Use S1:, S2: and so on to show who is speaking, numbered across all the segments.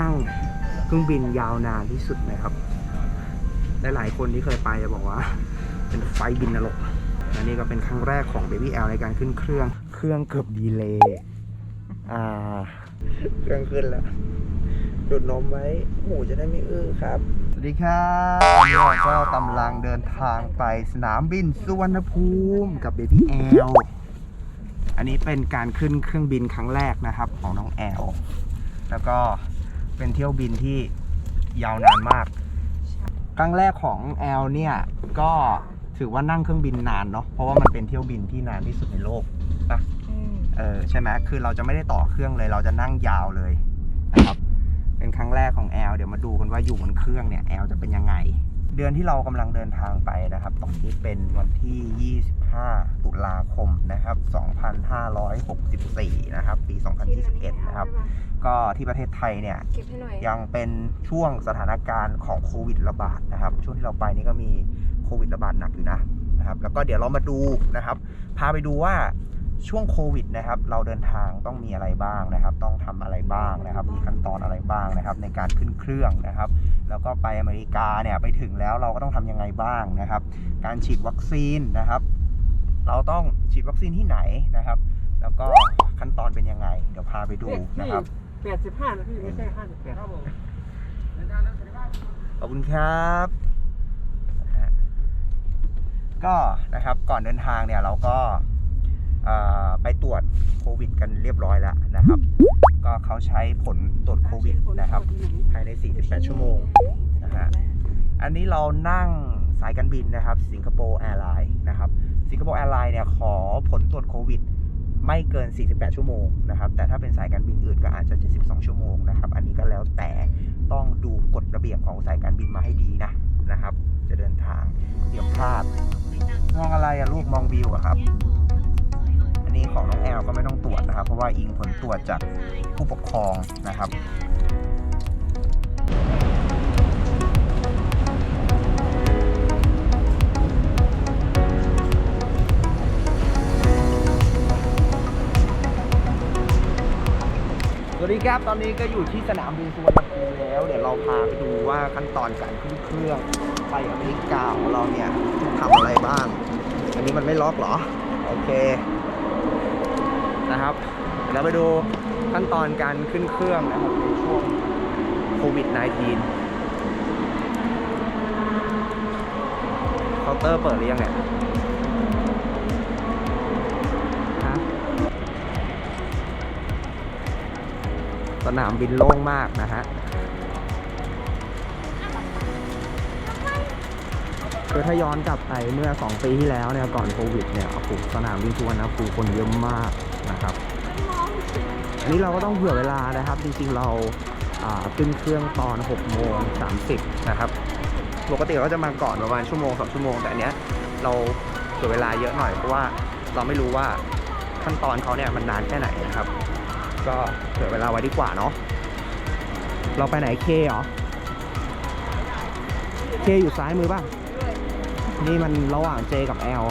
S1: นั่งเครื่องบินยาวนานที่สุดนะครับ หลายๆคนที่เคยไปจะบอกว่า เป็นไฟล์บินนรกและนี่ก็เป็นครั้งแรกของ Baby L ในการขึ้นเครื่องเครื่องเกือบดีเลย์อ่าเครื่องขึ้นแล้วดูดนมไว้หมูจะได้ไม่อื้อครับ สวัสดีครับวันนี้เราก็กำลังเดินทางไปสนามบินสุวรรณภูมิกับ Baby L อันนี้เป็นการขึ้นเครื่องบินครั้งแรกนะครับของน้องแอลแล้วก็ เป็นเที่ยวบินที่ยาวนานมาก ครั้งแรกของแอลเนี่ย ก็ถือว่านั่งเครื่องบินนานเนาะ เพราะว่ามันเป็นเที่ยวบินที่นานที่สุดในโลกปะเออใช่ไหมคือเราจะไม่ได้ต่อเครื่องเลย เราจะนั่งยาวเลยนะครับ เป็นครั้งแรกของแอลเดี๋ยวมาดูกันว่าอยู่บนเครื่องเนี่ยแอลจะเป็นยังไง เดือนที่เรากำลังเดินทางไปนะครับตรงนี้เป็นวันที่ 25 ตุลาคมนะครับ 2564 นะครับ ปี 2021 นะครับ ก็ที่ประเทศไทยเนี่ย
S2: เก็บให้หน่อย
S1: ยังเป็นช่วงสถานการณ์ของโควิดระบาดนะครับ ช่วงที่เราไปนี่ก็มีโควิดระบาดหนักอยู่นะนะครับ แล้วก็เดี๋ยวเรามาดูนะครับ พาไปดูว่า ช่วงโควิดนะครับ เราเดินทางต้องมีอะไรบ้างนะครับ ต้องทำอะไรบ้างนะครับ มีขั้นตอนอะไรบ้างนะครับ ในการขึ้นเครื่องนะครับ แล้วก็ไปอเมริกาเนี่ยไปถึงแล้วเราก็ต้องทำยังไงบ้างนะครับ การฉีดวัคซีนนะครับ เราต้องฉีดวัคซีนที่ไหนนะครับ แล้วก็ขั้นตอนเป็นยังไง เดี๋ยวพาไปดูนะครับ
S3: แปดสิบห้านะพี่ไม่ใช่ห้าสิบแปดครับผม
S1: ขอบคุณครับนะฮะก็นะครับก่อนเดินทางเนี่ยเราก็เอ่อ ไปตรวจโควิด กันเรียบร้อยแล้วนะครับ ก็เขาใช้ผลตรวจโควิดนะครับ ภายใน 48 ชั่วโมงนะฮะอันนี้เรานั่งสายการบินนะครับ สิงคโปร์แอร์ไลน์นะครับ สิงคโปร์แอร์ไลน์เนี่ยขอผลตรวจโควิด ไม่เกิน 48 ชั่วโมงนะครับ แต่ถ้าเป็นสายการบินอื่นก็อาจจะ 72 ชั่วโมงนะครับ อันนี้ก็แล้วแต่ต้องดูกฎระเบียบของสายการบินมาให้ดีนะนะครับ จะเดินทางเดี๋ยวพลาดมองอะไรอะลูกมองวิวอะครับ นี้ของน้องแอลก็ไม่ต้องตรวจนะครับ เพราะว่าอิงผลตรวจจากผู้ปกครองนะครับสวัสดีครับ ตอนนี้ก็อยู่ที่สนามบินสุวรรณภูมิแล้ว เดี๋ยวเราพาไปดูว่าขั้นตอนการขึ้นเครื่องไปอเมริกาของเราเนี่ยทำอะไรบ้าง อันนี้มันไม่ล็อกเหรอ โอเค นะครับเดี๋ยวเราไปดูขั้นตอนการขึ้นเครื่องนะครับในช่วงโควิด -19 เคาน์เตอร์เปิดหรือยังเนี่ยสนามบินโล่งมากนะฮะ คือถ้าย้อนกลับไปเมื่อ 2 ปีที่แล้วเนี่ยก่อนโควิดเนี่ยโอ้โหสนามบินสุวรรณภูมิคนเยอะมาก นะครับอันนี้เราก็ต้องเผื่อเวลานะครับ จริงๆเราขึ้นเครื่องตอน6โมง30นะครับปกติเราจะมาก่อนประมาณชั่วโมงสองชั่วโมง แต่อันเนี้ยเราเผื่อเวลาเยอะหน่อยเพราะว่าเราไม่รู้ว่าขั้นตอนเขาเนี่ยมันนานแค่ไหนนะครับ ก็เผื่อเวลาไว้ดีกว่าเนาะเราไปไหนเคเหรอเคอยู่ซ้ายมือป่ะนี่มันระหว่างเจกับแอล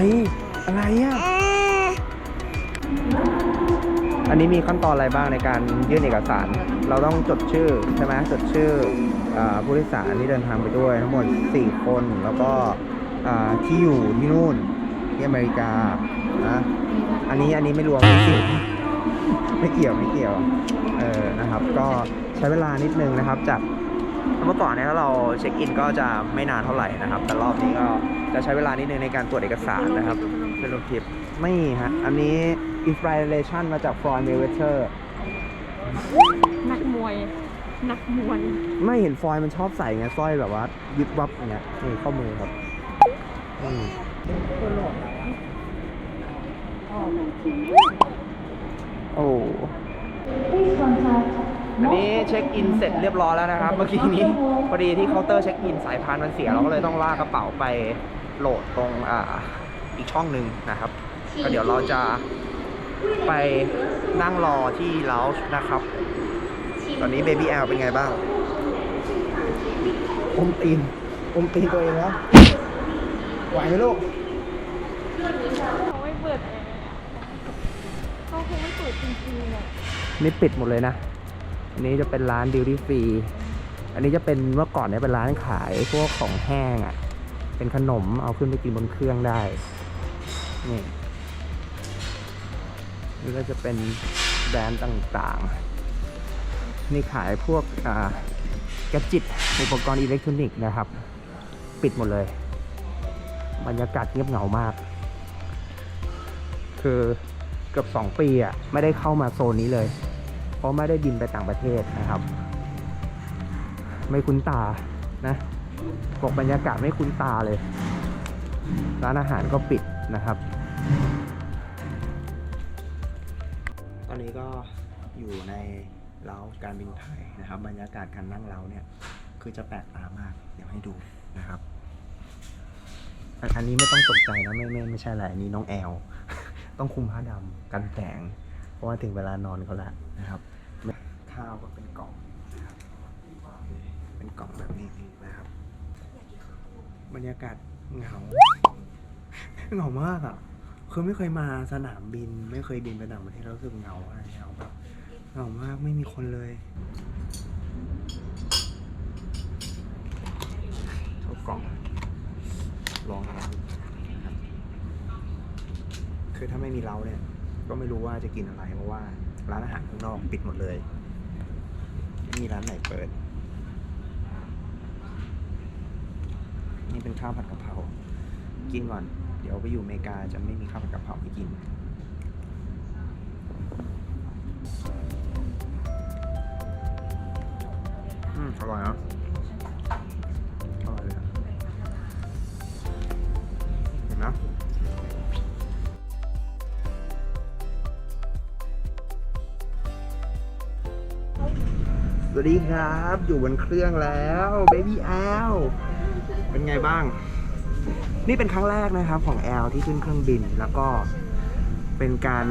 S1: อะไรอะไรอะ อันนี้มีขั้นตอนอะไรบ้างในการยื่นเอกสาร เราต้องจดชื่อใช่ไหมจดชื่ออาผู้โดยสารที่เดินทางไปด้วยทั้งหมด 4 คนแล้วก็อ่าที่อยู่ที่นู่นที่อเมริกานะอันนี้อันนี้ไม่รวมไม่เกี่ยวไม่เกี่ยวไม่เกี่ยวเออนะครับ ก็ใช้เวลานิดนึงนะครับจาก เมื่อก่อนเนี่ยถ้าเราเช็คอินก็จะไม่นานเท่าไหร่นะครับ แต่รอบนี้ก็จะใช้เวลานิดนึงในการตรวจเอกสารนะครับเป็นลงคลิปไม่ฮะ อันนี้อินสปิเรชันมาจากฟลอยด์เมเวเตอร์
S2: นักมวย นักมวย
S1: ไม่เห็นฟลอยด์มันชอบใส่ไงสร้อยแบบว่าวิบวับอย่างเงี้ยนี่ข้อมือครับอืมโอ้ อันนี้เช็คอินเสร็จเรียบร้อยแล้วนะครับ เมื่อกี้นี้พอดีที่เคาน์เตอร์เช็คอินสายพานมันเสียเราก็เลยต้องลากกระเป๋าไปโหลดตรงอ่าอีกช่องหนึ่งนะครับก็เดี๋ยวเราจะไปนั่งรอที่เลาส์นะครับ ตอนนี้เบบี้แอลเป็นไงบ้างอมตีนอมตีนตัวเองแล้วไหวไหมลูก
S2: เขาไม่เปิดแอร์เขาคงไม่เปิดจริงๆอะ
S1: นี่ปิดหมดเลยนะ อันนี้จะเป็นร้านดิวตี้ฟรี อันนี้จะเป็นเมื่อก่อนเนี่ยเป็นร้านขายพวกของแห้งอะ่ะ เป็นขนมเอาขึ้นไปกินบนเครื่องได้ นี่นี่ก็จะเป็นแบรนด์ต่างๆ นี่ขายพวกอ่าแกจิตอุปกรณ์อิเล็กทรอนิกส์นะครับ ปิดหมดเลย บรรยากาศเงียบเหงามาก คือเกือบสองปีอะ ไม่ได้เข้ามาโซนนี้เลย เพราะไม่ได้บินไปต่างประเทศนะครับ ไม่คุ้นตานะบอกบรรยากาศไม่คุ้นตาเลย ร้านอาหารก็ปิดนะครับ ตอนนี้ก็อยู่ในเล้าการบินไทยนะครับ บรรยากาศการนั่งเล้าเนี่ย คือจะแปลกตามาก เดี๋ยวให้ดูนะครับอันอันนี้ไม่ต้องตกใจนะไม่ไม่ไม่ใช่อะไรอันนี้น้องแอล ต้องคุมผ้าดำกันแสงเพ ราะว่าถึงเวลานอนเขาล้วนะครับข้าวก็เป็นกล่องนะครับเป็นกล่องแบบนี้นะครับ บรรยากาศเหงาเหงามากอะคือไม่เคยมาสนามบิน ไม่เคยบินไปต่างประเทศแล้วรู้สึกเหงาอะไรเหงาแบบเหงามากไม่มีคนเลยเข้ากล่องลองนะครับคือถ้าไม่มีเราเนี่ย ก็ไม่รู้ว่าจะกินอะไรเพราะว่าร้านอาหารข้างนอกปิดหมดเลยไม่มีร้านไหนเปิด นี่เป็นข้าวผัดกะเพรากินก่อน เดี๋ยวไปอยู่อเมริกาจะไม่มีข้าวผัดกะเพราให้กินอืมอร่อยนะ วัสดีครับ อยู่บนเครื่องแล้ว Baby L เป็นไงบ้าง นี่เป็นครั้งแรกนะครับของแอลที่ขึ้นเครื่องบินแล้วก็เป็นการ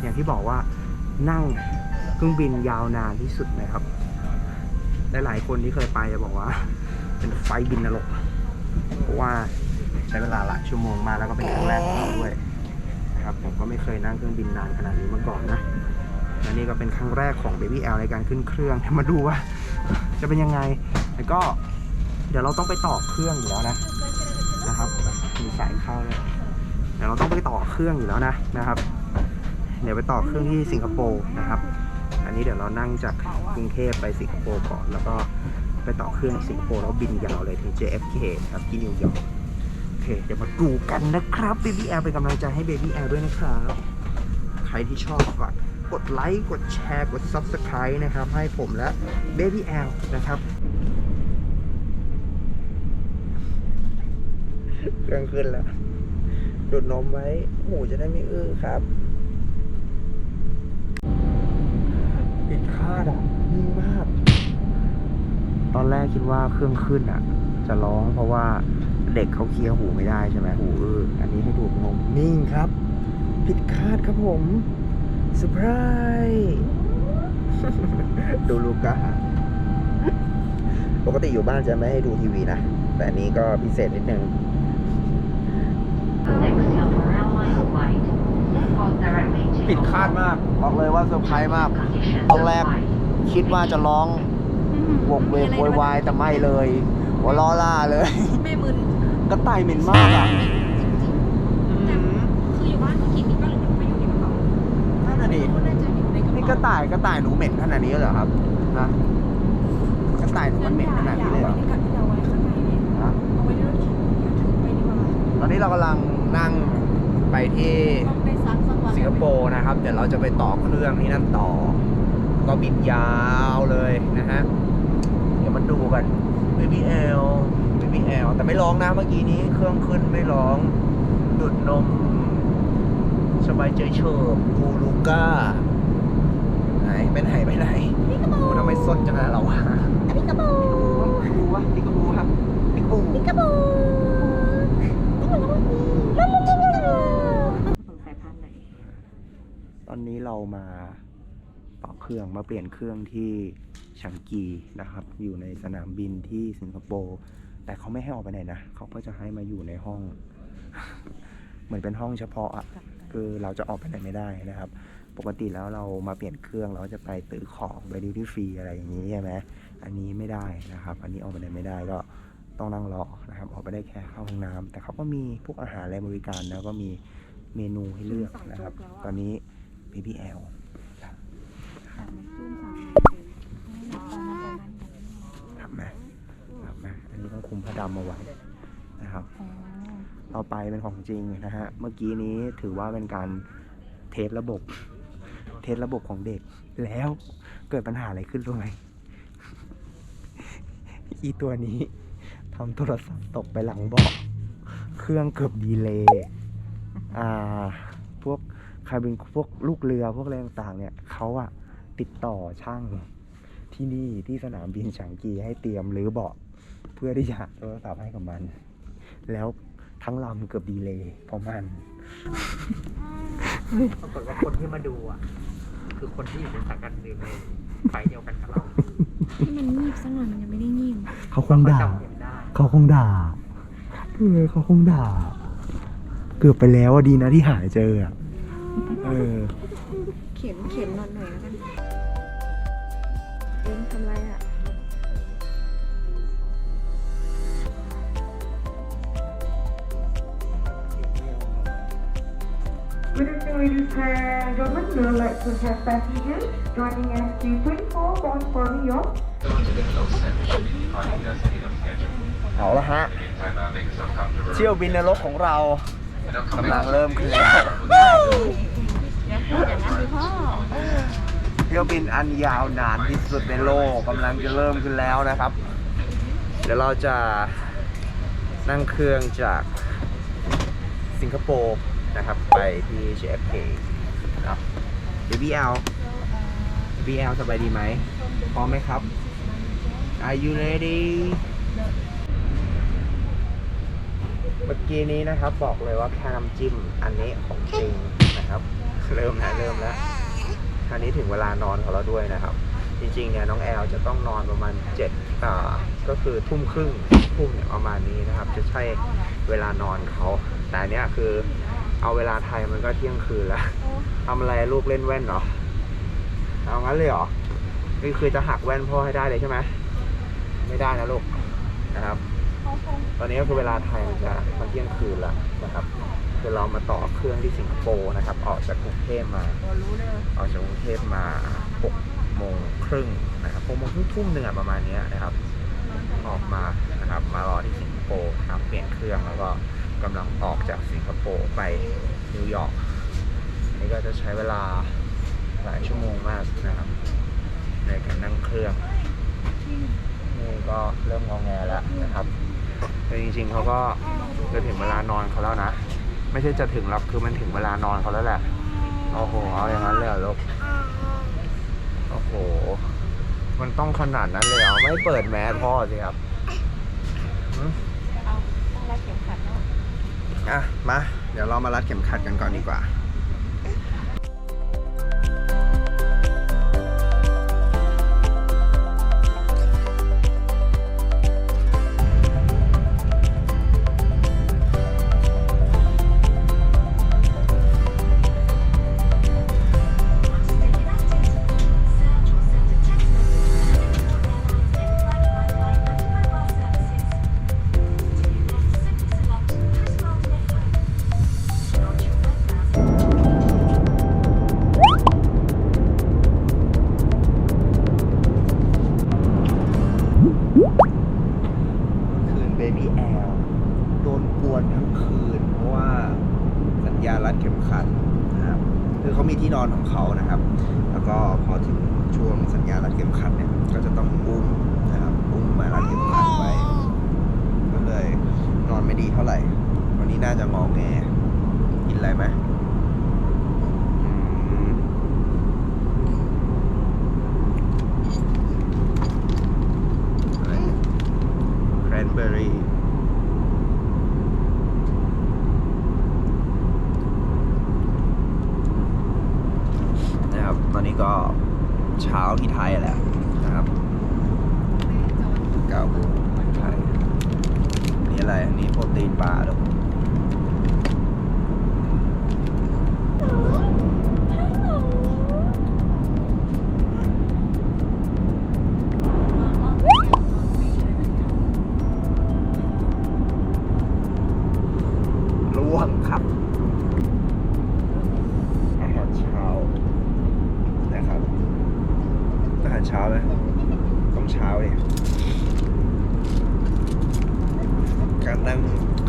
S1: อย่างที่บอกว่านั่งเครื่องบินยาวนานที่สุดนะครับหลายๆคนที่เคยไปจะบอกว่า เป็นไฟบินนรกเพราะว่าใช้เวลาหลายชั่วโมงมาแล้วก็เป็นครั้งแรกของเราด้วยนะครับผมก็ไม่เคยนั่งเครื่องบินนานขนาดนี้มาก่อนนะ และนี่ก็เป็นครั้งแรกของ Baby L ในการขึ้นเครื่องมาดูว่า จะเป็นยังไงแล้วก็เดี๋ยวเราต้องไปต่อเครื่องอยู่แล้วนะนะครับมีสายเข้าเลยเดี๋ยวเราต้องไปต่อเครื่องอยู่แล้วนะนะครับ เดี๋ยวไปต่อเครื่องที่สิงคโปร์นะครับ อันนี้เดี๋ยวเรานั่งจากกรุงเทพไปสิงคโปร์ก่อนแล้วก็ไปต่อเครื่องสิงคโปร์แล้วบินยาวเลยถึง JFK ครับที่นิวยอร์กโอเคเดี๋ยวมาดูกันนะครับ Baby L เป็นกำลังใจให้ Baby L ด้วยนะครับ ใครที่ชอบฝาก กดไลค์กดแชร์กด Subscribe นะครับ ให้ผมและ Baby L นะครับเครื่องขึ้นแล้วดูดนมไว้หูจะได้ไม่อื้อครับผิดคาดอะนิ่งมาก ตอนแรกคิดว่าเครื่องขึ้นอะ จะร้องเพราะว่าเด็กเขาเคลียร์หูไม่ได้ใช่ไหมหูอื้ออันนี้ให้ดูดนมนิ่งครับผิดคาดครับผม ซอร์ไพรส์ดูลูก้าปกติอยู่บ้านจะไม่ให้ดูทีวีนะ แต่อันนี้ก็พิเศษนิดนึง
S4: Next Silverado Line flight. Call directly to
S1: ผิดคาดมาก บอกเลยว่าเซอร์ไพรส์มาก
S4: conditions
S1: ตอน
S4: of
S1: แรก
S4: flight.
S1: คิดว่าจะร้องวกเวกโวยวายแต่ไม่เลยหัวล้อล่าเลย
S2: แม่มึน
S1: กระต่ายเหม็นมากอะ
S2: ต่ายกระ
S1: ต่ายหนูเหม็นขนาดนี้เหรอครับฮะกระต่ายหนูมันเหม็นขนาดนี้เลยเหรอ
S2: อย่าเอนนี่ย
S1: ฮะ
S2: เราถือไปดีกว่า
S1: ตอนนี้เรากำลังนั่งไปที่
S2: สิ
S1: งคโปร์นะครับ เดี๋ยวเราจะไปต่อเครื่องที่นั่นต่อ ก็บินยาวเลยนะฮะ เดี๋ยวมันดูกัน BBL BBL แต่ไม่ร้องนะเมื่อกี้นี้เครื่องขึ้นไม่ร้องดูดนม สบายใจเฉิบกูลูก้า ไหนไปไหนไปไหนโอ้ทำไมสดจังอะเราอะ
S2: ปิกาบู
S1: ปิกาบูวะปิกาบูครับปิกาบู
S2: ปิกาบูสายพันธุ์ไหน
S1: ตอนนี้เรามาต่อเครื่องมาเปลี่ยนเครื่องที่ชังกีนะครับ อยู่ในสนามบินที่สิงคโปร์แต่เขาไม่ให้ออกไปไหนนะเขาก็จะให้มาอยู่ในห้อง เหมือนเป็นห้องเฉพาะอะคือเราจะออกไปไหนไม่ได้นะครับป กติแล้วเรามาเปลี่ยนเครื่องเราจะไปตื้อของไปดิวตี้ฟรีอะไรอย่างนี้ใช่ไหมอันนี้ไม่ได้นะครับ อันนี้ออกไปไหนไม่ได้ก็ต้องนั่งรอนะครับ ออกไปได้แค่เข้าห้องน้ำแต่เขาก็มีพวกอาหารและบริการแล้วก็มีเมนูให้เลือกนะครับ ตอนนี้ BBL ทำไหมทำไหมอันนี้ต้องคุมผ้าดำเอาไว้นะครับเราไปเป็นของจริงนะฮะ เมื่อกี้นี้ถือว่าเป็นการเทสระบบ เทสระบบของเด็ก แล้วเกิดปัญหาอะไรขึ้นรู้ไหมอีตัวนี้ทำโทรศัพท์ตกไปหลังเบาะเครื่องเกือบดีเลย์อ่า พวกใครเป็นพวกลูกเรือพวกอะไรต่างๆ เนี่ยเขาอะติดต่อช่างที่นี่ที่สนามบินฉางกีให้เตรียมหรือเบาะเพื่อที่จะโทรศัพท์ให้กับมัน แล้วทั้งลำเกือบดีเลยเพราะมัน
S3: ปรากฏว่าคนที่มาดูอะ คือคนที่อยู่ในสายการบินในไฟล์เดียวกันกับเรา
S2: ให้มันงีบสักหน่อยมันยังไม่ได้งีบ
S1: เขาคงด่า
S3: จำเห็นได้
S1: เขาคงด่าเออเขาคงด่า เกือบไปแล้วอะดีนะที่หาเจออะเออ
S2: เข็มเข็มหน่อยหน่อยแล้วกัน
S5: Good evening, ladies and gentlemen. We would like to have passengers joining SG24 bound for New York.
S1: เอาละฮะ เที่ยวบินนรกของเรากำลังเริ่มขึ้นแล้วเที่ยวบินอันยาวนานที่สุดในโลกกำลังจะเริ่มขึ้นแล้วนะครับ เดี๋ยวเราจะนั่งเครื่องจากสิงคโปร์ นะครับ ไปที่ JFK เนะ BBL BBL สบายดีไหมพร้อมไหมครับ Are you ready เมื่อกี้นี้นะครับบอกเลยว่าแค่น้ำจิ้มอันนี้ของจริงนะครับ เริ่มแล้วเริ่มแล้วคราวนี้ถึงเวลานอนของเราด้วยนะครับ จริงๆเนี่ยน้องแอลจะต้องนอนประมาณเจ็ดอ่าก็คือทุ่มครึ่งทุ่มเนี่ยประมาณนี้นะครับ จะใช่เวลานอนเขาแต่อันเนี้ยคือ เอาเวลาไทยมันก็เที่ยงคืนแล้วทำอะไรลูกเล่นแว่นเหรอเอางั้นเลยเหรอนี่คือจะหักแว่นพ่อให้ได้เลยใช่ไหมไม่ได้นะลูกนะครับ ตอนนี้ก็คือเวลาไทยมันจะมันเที่ยงคืนแล้วนะครับคือเรามาต่อเครื่องที่สิงคโปร์นะครับ ออกจากกรุงเทพมาออกจากกรุงเทพมา6โมงครึ่งนะครับ6โมงครึ่งทุ่มหนึ่งอะประมาณเนี้ยนะครับ ออกมานะครับ มารอที่สิงคโปร์นะครับเปลี่ยนเครื่องแล้วก็ กำลังออกจากสิงคโปร์ไปนิวยอร์กนี่ก็จะใช้เวลาหลายชั่วโมงมากนะครับ ในการนั่งเครื่อง นี่ก็เริ่มงองแงแล้วนะครับแต่จริงๆเขาก็จะถึงเวลานอนเขาแล้วนะ ไม่ใช่จะถึงหรอกคือมันถึงเวลานอนเขาแล้วแหละโอ้โหเอาอย่างนั้นเลยเหรอลูกโอ้โห มันต้องขนาดนั้นเลยเหรอไม่เปิดแมสพ่อสิครับหืม
S2: ต้องรัดเข็มขัดเนาะ
S1: อะมา เดี๋ยวเรามารัดเข็มขัดกันก่อนดีกว่า อเขามีที่นอนของเขานะครับ แล้วก็พอถึงช่วงสัญญารัดเข็มขัดเนี่ย ก็จะต้องอุ้มนะครับอุ้มมารัดเข็มขัดไว้ ก็เลยนอนไม่ดีเท่าไหร่ วันนี้น่าจะงอแง กินอะไรไหมอืมอะไรเนี่ย แครนเบอรี่ นะครับ ตอนนี้ก็ เช้าที่ไทยแหละนะครับเก้าโมงไทยอะไร อันนี้โปรตีนบาร์ลูกาหารเช้าไหมต้องเช้าเลยการนั่ง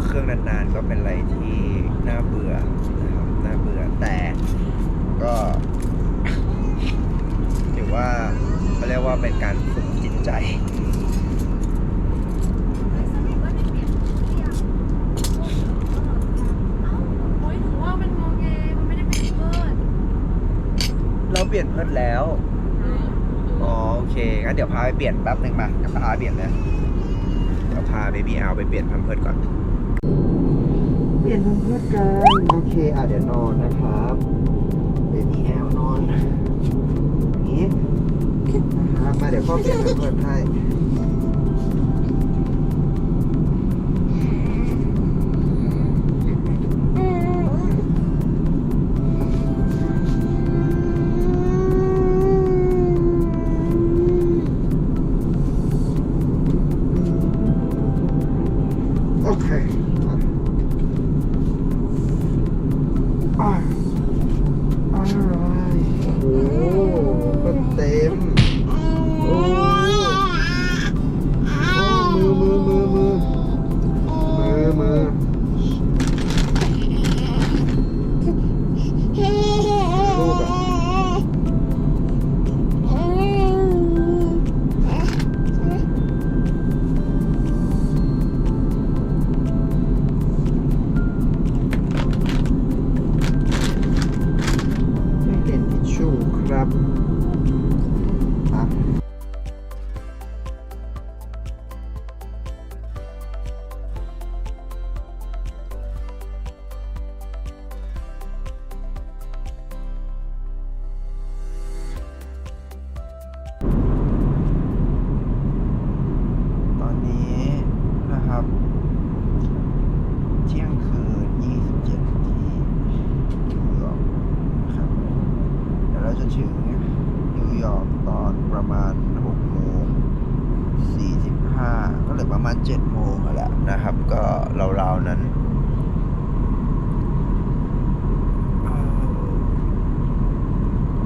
S1: เครื่องนานๆก็เป็นอะไรที่น่าเบื่อนะครับน่าเบื่อแต่ก็ถือว่าเขาเรียกว่าเป็นการฝึกจิตใจ
S2: โอ้ยหนูว่ามันงอแงมันไม่ได้เป็นเพิด
S1: เราเปลี่ยนเพิ่นแล้วอ๋อโอ เคงั้นเดี๋ยวพาไปเปลี่ยนแป๊บหนึ่งมาเดี๋ยวพาไปเปลี่ยนเลยเดี๋ยวพาเบบี้เอลไปเปลี่ยนพัมเพิร์ดก่อน เปลี่ยนพัมเพิร์ดกันโอเคอะเดี๋ยวนอนนะครับเบบี้แอลนอนอย่างนี้นะครับมาเดี๋ยวพ่อเปลี่ยนพัมเพิร์ดให้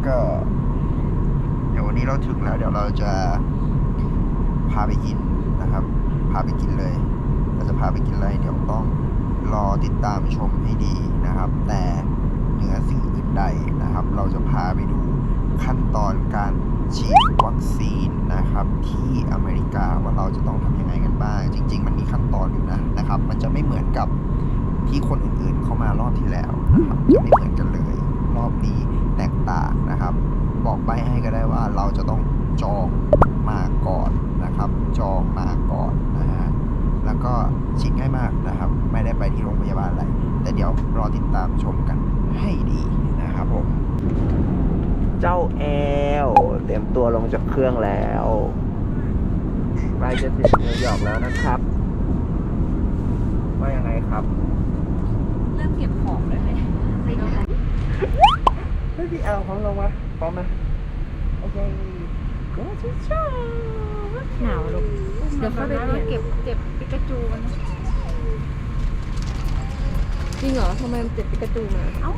S1: ก็ เดี๋ยววันนี้เราถึงแล้ว เดี๋ยวเราจะพาไปกินนะครับ พาไปกินเลย เราจะพาไปกินอะไรเดี๋ยวต้องรอติดตามชมให้ดีนะครับ แต่เหนือสิ่งอื่นใดนะครับ เราจะพาไปดูขั้นตอนการฉีดวัคซีนนะครับที่อเมริกาว่าเราจะต้องทำยังไงกันบ้าง จริง ๆ มันมีขั้นตอนอยู่นะนะครับ มันจะไม่เหมือนกับที่คนอื่นๆเข้ามารอบที่แล้วนะครับจะไม่เหมือนกันเลย รอบนี้ แตกต่างนะครับ บอกไปให้ก็ได้ว่าเราจะต้องจองมาก่อนนะครับ จองมาก่อนนะฮะแล้วก็ฉีดง่ายมากนะครับ ไม่ได้ไปที่โรงพยาบาลอะไร แต่เดี๋ยวรอติดตามชมกันให้ดีนะครับผมเจ้าแอลเตรียมตัวลงจากเครื่องแล้วใกล้จะถึงนิวยอร์กแล้วนะครับว่ายังไงครับ
S2: เริ่มเก็บของเลยไหม
S1: เฮ้ยพี่แอลพร้อมลงมาพร้อมไหมโอเค go to show
S2: หนาวลูกเดี๋ยวเข้าไปเปลี่ยนเก็บเก็บปิกาจูมันจริงเหรอทำไมมันเจ็บปิกาจูมาเอ้า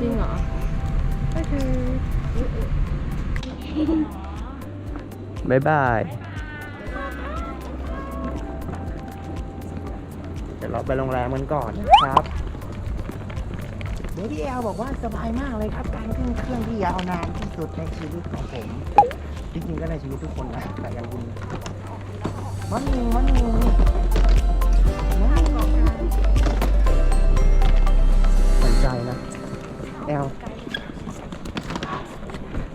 S2: จริงเหรอ
S1: บายบายเดี๋ยวเราไปโรงแรมกันก่อนนะครับ เดี๋ยวพี่แอลบอกว่าสบายมากเลยครับการขึ้นเครื่องที่ยาวนานที่สุดในชีวิตของผมจริงๆก็ในชีวิตทุกคนนะแต่ยังบุญมันมีมันมีใส่ใจนะแอล